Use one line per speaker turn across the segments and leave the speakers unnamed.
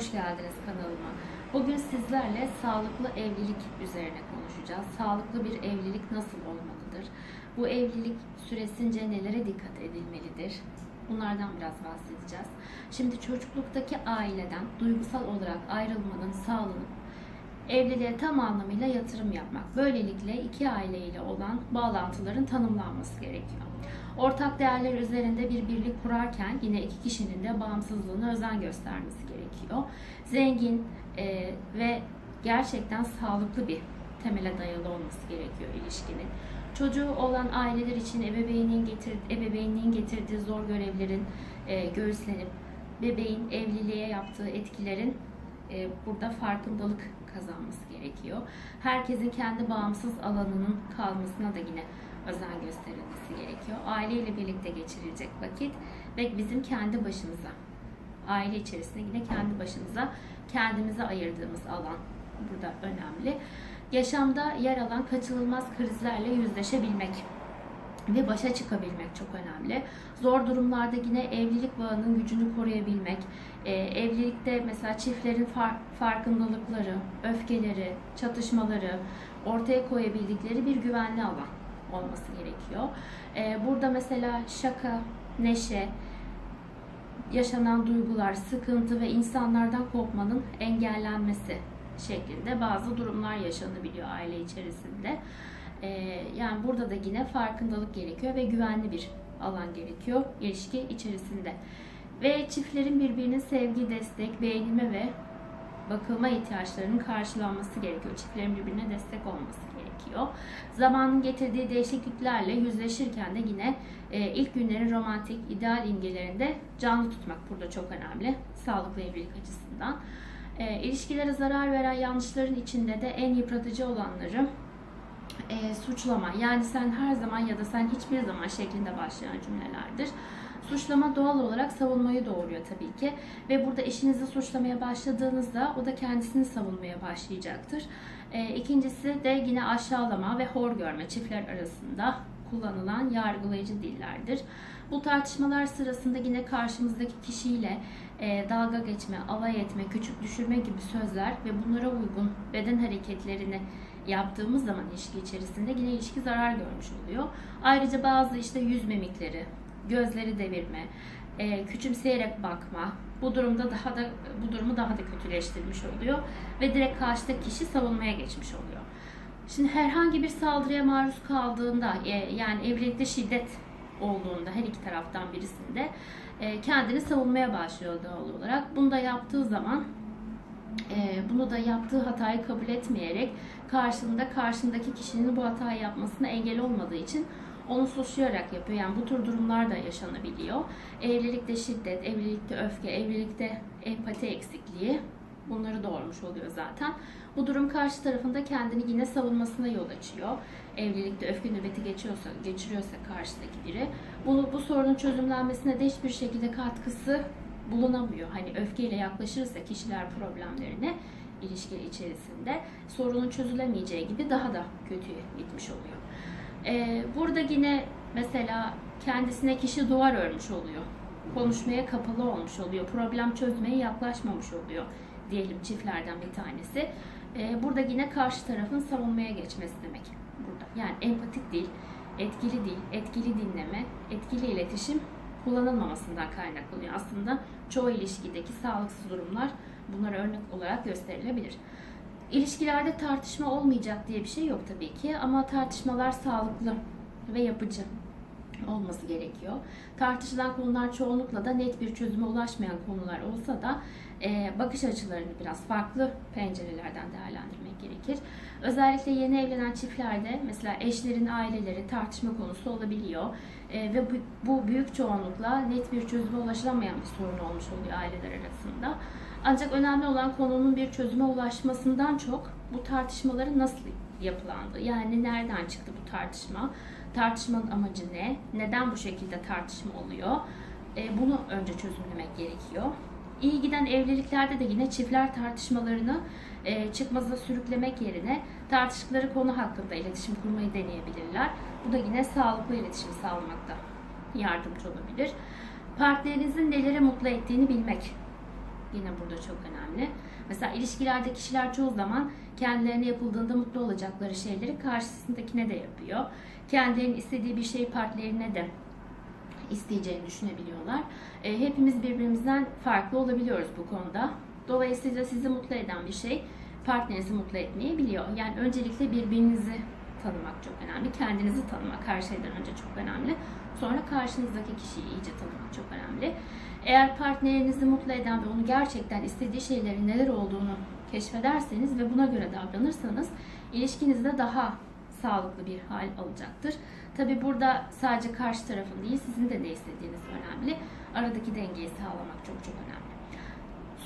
Hoş geldiniz kanalıma. Bugün sizlerle sağlıklı evlilik üzerine konuşacağız. Sağlıklı bir evlilik nasıl olmalıdır? Bu evlilik süresince nelere dikkat edilmelidir? Bunlardan biraz bahsedeceğiz. Şimdi çocukluktaki aileden duygusal olarak ayrılmanın sağlanıp evliliğe tam anlamıyla yatırım yapmak. Böylelikle iki aile ile olan bağlantıların tanımlanması gerekiyor. Ortak değerler üzerinde bir birlik kurarken yine iki kişinin de bağımsızlığına özen göstermesi gerekiyor. Zengin e, ve gerçekten sağlıklı bir temele dayalı olması gerekiyor ilişkinin. Çocuğu olan aileler için ebeveynin getir, ebeveynliğin getirdiği zor görevlerin e, göğüslenip bebeğin evliliğe yaptığı etkilerin e, burada farkındalık kazanması gerekiyor. Herkesin kendi bağımsız alanının kalmasına da yine özen gösterilmesi gerekiyor. Aileyle birlikte geçirilecek vakit ve bizim kendi başımıza, aile içerisinde yine kendi başımıza kendimize ayırdığımız alan burada önemli. Yaşamda yer alan kaçınılmaz krizlerle yüzleşebilmek ve başa çıkabilmek çok önemli. Zor durumlarda yine evlilik bağının gücünü koruyabilmek, e, evlilikte mesela çiftlerin far, farkındalıkları, öfkeleri, çatışmaları ortaya koyabildikleri bir güvenli alan olması gerekiyor. E, burada mesela şaka, neşe, yaşanan duygular, sıkıntı ve insanlardan kopmanın engellenmesi şeklinde bazı durumlar yaşanabiliyor aile içerisinde. Ee, yani burada da yine farkındalık gerekiyor ve güvenli bir alan gerekiyor ilişki içerisinde. Ve çiftlerin birbirinin sevgi, destek, beğenilme ve bakılma ihtiyaçlarının karşılanması gerekiyor. Çiftlerin birbirine destek olması gerekiyor. Zamanın getirdiği değişikliklerle yüzleşirken de yine e, ilk günlerin romantik, ideal imgelerinde canlı tutmak burada çok önemli. Sağlıklı evlilik açısından. E, ilişkilere zarar veren yanlışların içinde de en yıpratıcı olanları e, suçlama. Yani sen her zaman ya da sen hiçbir zaman şeklinde başlayan cümlelerdir. Suçlama doğal olarak savunmayı doğuruyor tabii ki. Ve burada eşinizi suçlamaya başladığınızda o da kendisini savunmaya başlayacaktır. E, ikincisi de yine aşağılama ve hor görme çiftler arasında kullanılan yargılayıcı dillerdir. Bu tartışmalar sırasında yine karşımızdaki kişiyle e, dalga geçme, alay etme, küçük düşürme gibi sözler ve bunlara uygun beden hareketlerini yaptığımız zaman ilişki içerisinde yine ilişki zarar görmüş oluyor. Ayrıca bazı işte yüz mimikleri, gözleri devirme, e, küçümseyerek bakma bu durumda daha da bu durumu daha da kötüleştirmiş oluyor ve direkt karşıdaki kişi savunmaya geçmiş oluyor. Şimdi herhangi bir saldırıya maruz kaldığında e, yani evlilikte şiddet olduğunda her iki taraftan birisinde e, kendini savunmaya başlıyor doğal olarak. Bunu da yaptığı zaman e, bunu da yaptığı hatayı kabul etmeyerek karşında karşındaki kişinin bu hatayı yapmasına engel olmadığı için onu suçlayarak yapıyor. Yani bu tür durumlar da yaşanabiliyor. Evlilikte şiddet, evlilikte öfke, evlilikte empati eksikliği bunları doğurmuş oluyor zaten. Bu durum karşı tarafında kendini yine savunmasına yol açıyor. Evlilikte öfke nöbeti geçiyorsa, geçiriyorsa karşıdaki biri. Bunu, bu sorunun çözümlenmesine de hiçbir şekilde katkısı bulunamıyor. Hani öfkeyle yaklaşırsa kişiler problemlerine ilişki içerisinde sorunun çözülemeyeceği gibi daha da kötüye gitmiş oluyor. Ee, burada yine mesela kendisine kişi duvar örmüş oluyor. Konuşmaya kapalı olmuş oluyor. Problem çözmeye yaklaşmamış oluyor diyelim çiftlerden bir tanesi. Ee, burada yine karşı tarafın savunmaya geçmesi demek burada. Yani empatik değil, etkili değil, etkili dinleme, etkili iletişim kullanılmamasından kaynaklanıyor. Aslında çoğu ilişkideki sağlıksız durumlar bunlara örnek olarak gösterilebilir. İlişkilerde tartışma olmayacak diye bir şey yok tabii ki ama tartışmalar sağlıklı ve yapıcı olması gerekiyor. Tartışılan konular çoğunlukla da net bir çözüme ulaşmayan konular olsa da e, bakış açılarını biraz farklı pencerelerden değerlendirmek gerekir. Özellikle yeni evlenen çiftlerde mesela eşlerin aileleri tartışma konusu olabiliyor. E, ve bu, bu büyük çoğunlukla net bir çözüme ulaşılamayan bir sorun olmuş oluyor aileler arasında. Ancak önemli olan konunun bir çözüme ulaşmasından çok bu tartışmaların nasıl yapılandığı. Yani nereden çıktı bu tartışma? Tartışmanın amacı ne? Neden bu şekilde tartışma oluyor? E, bunu önce çözümlemek gerekiyor. İyi giden evliliklerde de yine çiftler tartışmalarını e, çıkmaza sürüklemek yerine tartıştıkları konu hakkında iletişim kurmayı deneyebilirler. Bu da yine sağlıklı iletişim sağlamakta yardımcı olabilir. Partnerinizin neleri mutlu ettiğini bilmek yine burada çok önemli. Mesela ilişkilerde kişiler çoğu zaman kendilerine yapıldığında mutlu olacakları şeyleri karşısındakine de yapıyor. Kendilerinin istediği bir şeyi partnerine de isteyeceğini düşünebiliyorlar. E, hepimiz birbirimizden farklı olabiliyoruz bu konuda. Dolayısıyla sizi mutlu eden bir şey partnerinizi mutlu etmeyi biliyor. Yani öncelikle birbirinizi tanımak çok önemli. Kendinizi tanımak her şeyden önce çok önemli. Sonra karşınızdaki kişiyi iyice tanımak çok önemli. Eğer partnerinizi mutlu eden ve onu gerçekten istediği şeylerin neler olduğunu keşfederseniz ve buna göre davranırsanız ilişkinizde daha sağlıklı bir hal alacaktır. Tabi burada sadece karşı tarafın değil sizin de ne istediğiniz önemli. Aradaki dengeyi sağlamak çok çok önemli.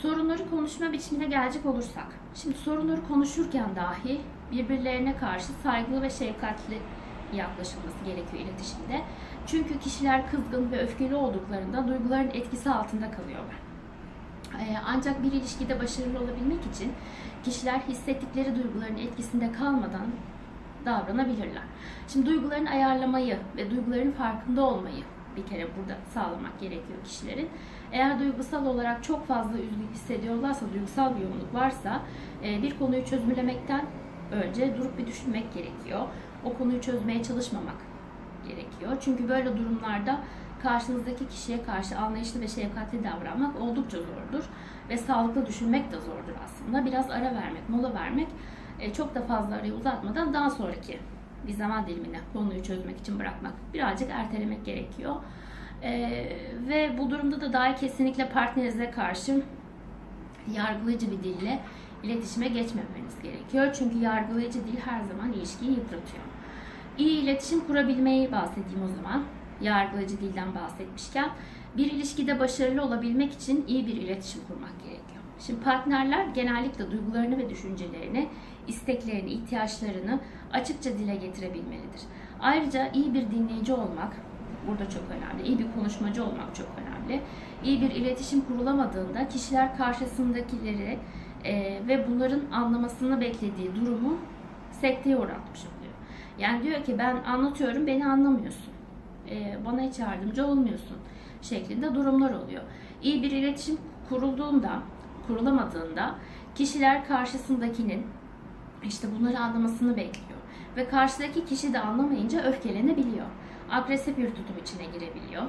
Sorunları konuşma biçimine gelecek olursak. Şimdi sorunları konuşurken dahi birbirlerine karşı saygılı ve şefkatli yaklaşılması gerekiyor iletişimde. Çünkü kişiler kızgın ve öfkeli olduklarında duyguların etkisi altında kalıyorlar. Ee, ancak bir ilişkide başarılı olabilmek için kişiler hissettikleri duyguların etkisinde kalmadan davranabilirler. Şimdi duyguların ayarlamayı ve duyguların farkında olmayı bir kere burada sağlamak gerekiyor kişilerin. Eğer duygusal olarak çok fazla üzgün hissediyorlarsa, duygusal bir yoğunluk varsa e, bir konuyu çözümlemekten önce durup bir düşünmek gerekiyor. O konuyu çözmeye çalışmamak gerekiyor. Çünkü böyle durumlarda karşınızdaki kişiye karşı anlayışlı ve şefkatli davranmak oldukça zordur. Ve sağlıklı düşünmek de zordur aslında. Biraz ara vermek, mola vermek e, çok da fazla arayı uzatmadan daha sonraki bir zaman dilimine konuyu çözmek için bırakmak. Birazcık ertelemek gerekiyor. Ee, ve bu durumda da daha kesinlikle partnerinize karşı yargılayıcı bir dille iletişime geçmemeniz gerekiyor. Çünkü yargılayıcı dil her zaman ilişkiyi yıpratıyor. İyi iletişim kurabilmeyi bahsedeyim o zaman. Yargılayıcı dilden bahsetmişken bir ilişkide başarılı olabilmek için iyi bir iletişim kurmak gerekiyor. Şimdi partnerler genellikle duygularını ve düşüncelerini, isteklerini, ihtiyaçlarını açıkça dile getirebilmelidir. Ayrıca iyi bir dinleyici olmak burada çok önemli. İyi bir konuşmacı olmak çok önemli. İyi bir iletişim kurulamadığında kişiler karşısındakileri e, ve bunların anlamasını beklediği durumu sekteye uğratmış oluyor. Yani diyor ki ben anlatıyorum beni anlamıyorsun. E, bana hiç yardımcı olmuyorsun şeklinde durumlar oluyor. İyi bir iletişim kurulduğunda, kurulamadığında kişiler karşısındakinin işte bunları anlamasını bekliyor. Ve karşıdaki kişi de anlamayınca öfkelenebiliyor. Agresif bir tutum içine girebiliyor.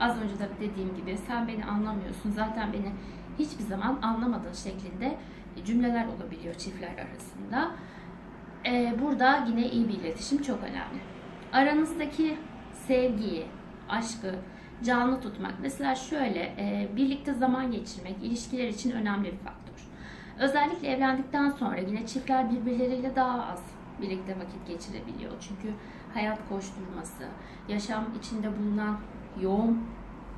Az önce de dediğim gibi sen beni anlamıyorsun, zaten beni hiçbir zaman anlamadın şeklinde cümleler olabiliyor çiftler arasında. Ee, burada yine iyi bir iletişim çok önemli. Aranızdaki sevgiyi, aşkı canlı tutmak. Mesela şöyle, e, birlikte zaman geçirmek ilişkiler için önemli bir faktör. Özellikle evlendikten sonra yine çiftler birbirleriyle daha az birlikte vakit geçirebiliyor. Çünkü hayat koşturması, yaşam içinde bulunan yoğun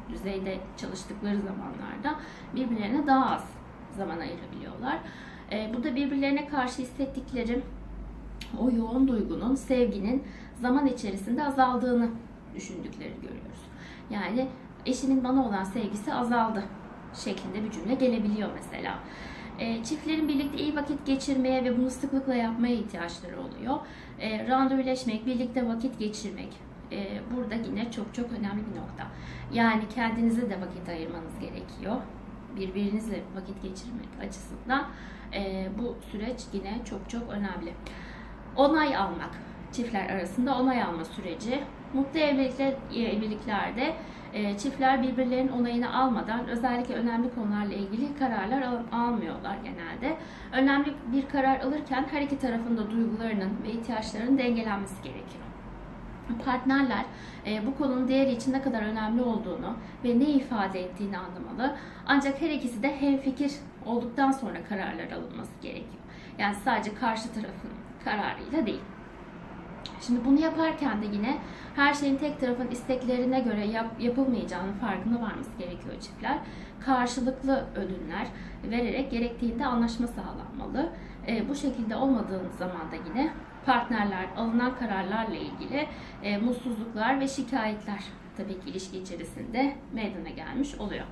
düzeyde çalıştıkları zamanlarda birbirlerine daha az zaman ayırabiliyorlar. E, bu da birbirlerine karşı hissettikleri o yoğun duygunun, sevginin zaman içerisinde azaldığını düşündüklerini görüyoruz. Yani eşimin bana olan sevgisi azaldı şeklinde bir cümle gelebiliyor mesela. E, çiftlerin birlikte iyi vakit geçirmeye ve bunu sıklıkla yapmaya ihtiyaçları oluyor. E, randevuleşmek, birlikte vakit geçirmek e, burada yine çok çok önemli bir nokta. Yani kendinize de vakit ayırmanız gerekiyor. Birbirinizle vakit geçirmek açısından e, bu süreç yine çok çok önemli. Onay almak, çiftler arasında onay alma süreci. Mutlu evlilikler, evliliklerde e, çiftler birbirlerinin onayını almadan özellikle önemli konularla ilgili kararlar al, almıyorlar genelde. Önemli bir karar alırken her iki tarafında duygularının ve ihtiyaçlarının dengelenmesi gerekiyor. Partnerler e, bu konunun diğeri için ne kadar önemli olduğunu ve ne ifade ettiğini anlamalı. Ancak her ikisi de hemfikir olduktan sonra kararlar alınması gerekiyor. Yani sadece karşı tarafın kararıyla değil. Şimdi bunu yaparken de yine her şeyin tek tarafın isteklerine göre yap, yapılmayacağının farkına varması gerekiyor çiftler. Karşılıklı ödünler vererek gerektiğinde anlaşma sağlanmalı. E, bu şekilde olmadığınız zaman da yine partnerler alınan kararlarla ilgili e, mutsuzluklar ve şikayetler tabii ki ilişki içerisinde meydana gelmiş oluyor.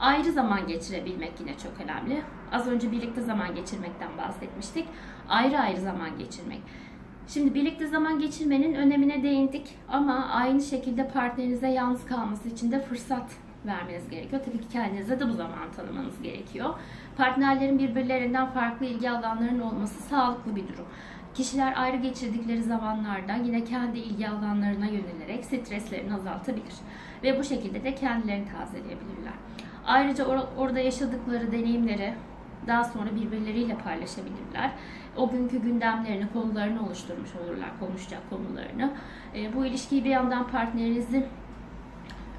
Ayrı zaman geçirebilmek yine çok önemli. Az önce birlikte zaman geçirmekten bahsetmiştik. Ayrı ayrı zaman geçirmek. Şimdi birlikte zaman geçirmenin önemine değindik ama aynı şekilde partnerinize yalnız kalması için de fırsat vermeniz gerekiyor. Tabii ki kendinize de bu zaman tanımanız gerekiyor. Partnerlerin birbirlerinden farklı ilgi alanlarının olması sağlıklı bir durum. Kişiler ayrı geçirdikleri zamanlarda yine kendi ilgi alanlarına yönelerek streslerini azaltabilir ve bu şekilde de kendilerini tazeleyebilirler. Ayrıca or- orada yaşadıkları deneyimleri daha sonra birbirleriyle paylaşabilirler. O günkü gündemlerini, konularını oluşturmuş olurlar, konuşacak konularını. E, bu ilişkiyi bir yandan partnerinizi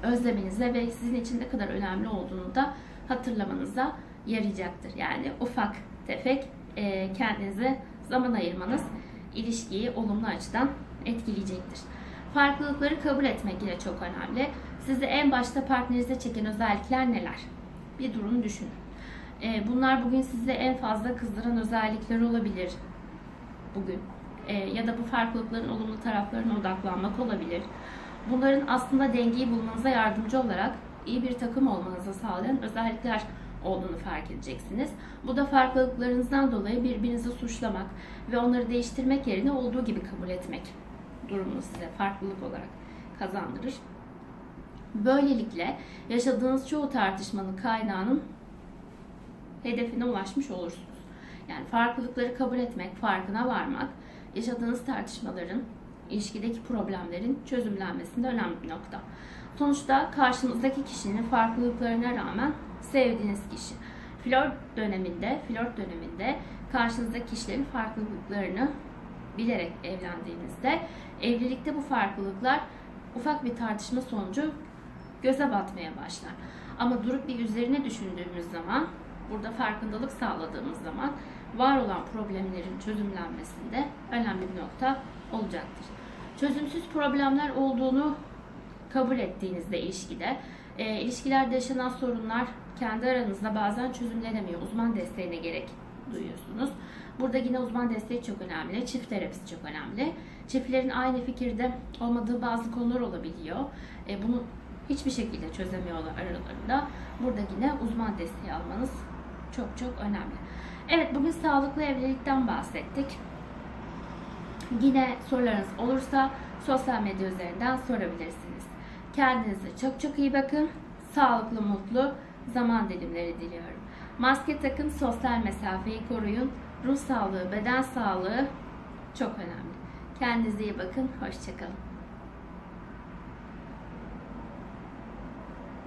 özlemenize ve sizin için ne kadar önemli olduğunu da hatırlamanıza yarayacaktır. Yani ufak tefek e, kendinize zaman ayırmanız ilişkiyi olumlu açıdan etkileyecektir. Farklılıkları kabul etmek yine çok önemli. Sizi en başta partnerinize çeken özellikler neler? Bir durun düşünün. E, bunlar bugün sizi en fazla kızdıran özellikler olabilir bugün. E, ya da bu farklılıkların olumlu taraflarına odaklanmak olabilir. Bunların aslında dengeyi bulmanıza yardımcı olarak iyi bir takım olmanızı sağlayan özellikler olduğunu fark edeceksiniz. Bu da farklılıklarınızdan dolayı birbirinizi suçlamak ve onları değiştirmek yerine olduğu gibi kabul etmek durumunu size farklılık olarak kazandırır. Böylelikle yaşadığınız çoğu tartışmanın kaynağının hedefine ulaşmış olursunuz. Yani farklılıkları kabul etmek, farkına varmak, yaşadığınız tartışmaların, ilişkideki problemlerin çözümlenmesinde önemli bir nokta. Sonuçta karşınızdaki kişinin farklılıklarına rağmen sevdiğiniz kişi. Flört döneminde, flört döneminde karşınızdaki kişilerin farklılıklarını bilerek evlendiğinizde evlilikte bu farklılıklar ufak bir tartışma sonucu göze batmaya başlar. Ama durup bir üzerine düşündüğümüz zaman, burada farkındalık sağladığımız zaman var olan problemlerin çözümlenmesinde önemli bir nokta olacaktır. Çözümsüz problemler olduğunu kabul ettiğinizde ilişkide, e, ilişkilerde yaşanan sorunlar kendi aranızda bazen çözümlenemiyor. Uzman desteğine gerek duyuyorsunuz. Burada yine uzman desteği çok önemli. Çift terapisi çok önemli. Çiftlerin aynı fikirde olmadığı bazı konular olabiliyor. E, bunu hiçbir şekilde çözemiyorlar aralarında. Burada yine uzman desteği almanız çok çok önemli. Evet bugün sağlıklı evlilikten bahsettik. Yine sorularınız olursa sosyal medya üzerinden sorabilirsiniz. Kendinize çok çok iyi bakın. Sağlıklı, mutlu zaman dilimleri diliyorum. Maske takın, sosyal mesafeyi koruyun. Ruh sağlığı, beden sağlığı çok önemli. Kendinize iyi bakın. Hoşçakalın.